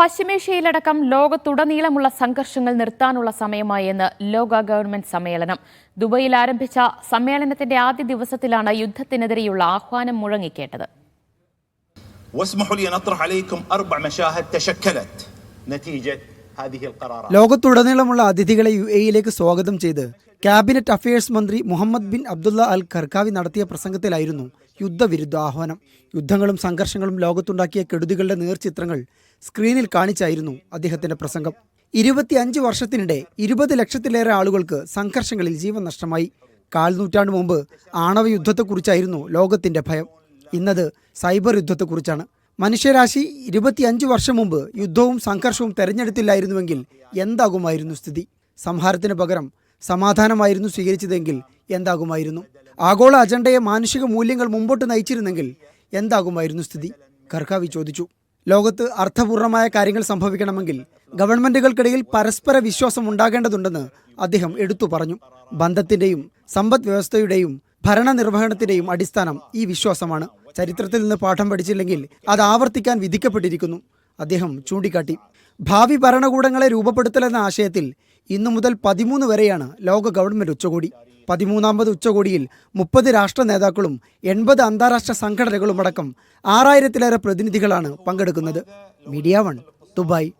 പശ്ചിമേഷ്യയിലടക്കം ലോകത്തുടനീളമുള്ള സംഘർഷങ്ങൾ നിർത്താനുള്ള സമയമായി എന്ന് ലോക ഗവൺമെന്റ് സമ്മേളനം. ദുബൈയിൽ ആരംഭിച്ച സമ്മേളനത്തിന്റെ ആദ്യ ദിവസത്തിലാണ് യുദ്ധത്തിനെതിരെയുള്ള ആഹ്വാനം മുഴങ്ങിക്കേട്ടത്. ലോകത്തുടനീളമുള്ള അതിഥികളെ യു എയിലേക്ക് സ്വാഗതം ചെയ്ത് ക്യാബിനറ്റ് അഫയേഴ്സ് മന്ത്രി Mohammed bin Abdullah al Gergawi നടത്തിയ പ്രസംഗത്തിലായിരുന്നു യുദ്ധവിരുദ്ധ ആഹ്വാനം. യുദ്ധങ്ങളും സംഘർഷങ്ങളും ലോകത്തുണ്ടാക്കിയ കെടുതികളുടെ നേർചിത്രങ്ങൾ സ്ക്രീനിൽ കാണിച്ചായിരുന്നു അദ്ദേഹത്തിന്റെ പ്രസംഗം. ഇരുപത്തിയഞ്ച് വർഷത്തിനിടെ ഇരുപത് ലക്ഷത്തിലേറെ ആളുകൾക്ക് സംഘർഷങ്ങളിൽ ജീവൻ നഷ്ടമായി. കാൽ നൂറ്റാണ്ട് മുമ്പ് ആണവ യുദ്ധത്തെക്കുറിച്ചായിരുന്നു ലോകത്തിന്റെ ഭയം. ഇന്നത് സൈബർ യുദ്ധത്തെക്കുറിച്ചാണ്. മനുഷ്യരാശി ഇരുപത്തിയഞ്ച് വർഷം മുമ്പ് യുദ്ധവും സംഘർഷവും തെരഞ്ഞെടുത്തില്ലായിരുന്നുവെങ്കിൽ എന്താകുമായിരുന്നു സ്ഥിതി? സംഹാരത്തിന് പകരം സമാധാനമായിരുന്നു സ്വീകരിച്ചതെങ്കിൽ എന്താകുമായിരുന്നു? ആഗോള അജണ്ടയെ മാനുഷിക മൂല്യങ്ങൾ മുമ്പോട്ട് നയിച്ചിരുന്നെങ്കിൽ എന്താകുമായിരുന്നു സ്ഥിതി? കർക്കാവി ചോദിച്ചു. ലോകത്ത് അർത്ഥപൂർണമായ കാര്യങ്ങൾ സംഭവിക്കണമെങ്കിൽ ഗവൺമെന്റുകൾക്കിടയിൽ പരസ്പര വിശ്വാസം ഉണ്ടാകേണ്ടതുണ്ടെന്ന് അദ്ദേഹം എടുത്തു പറഞ്ഞു. ബന്ധത്തിന്റെയും സമ്പദ് വ്യവസ്ഥയുടെയും ഭരണനിർവഹണത്തിന്റെയും അടിസ്ഥാനം ഈ വിശ്വാസമാണ്. ചരിത്രത്തിൽ നിന്ന് പാഠം പഠിച്ചില്ലെങ്കിൽ അത് ആവർത്തിക്കാൻ വിധിക്കപ്പെട്ടിരിക്കുന്നു. അദ്ദേഹം ചൂണ്ടിക്കാട്ടി. ഭാവി ഭരണകൂടങ്ങളെ രൂപപ്പെടുത്തലെന്ന ആശയത്തിൽ ഇന്നു മുതൽ പതിമൂന്ന് വരെയാണ് ലോക ഗവൺമെന്റ് ഉച്ചകോടി. പതിമൂന്നാമത് ഉച്ചകോടിയിൽ മുപ്പത് രാഷ്ട്ര നേതാക്കളും എൺപത് അന്താരാഷ്ട്ര സംഘടനകളുമടക്കം ആറായിരത്തിലേറെ പ്രതിനിധികളാണ് പങ്കെടുക്കുന്നത്. Media one Dubai.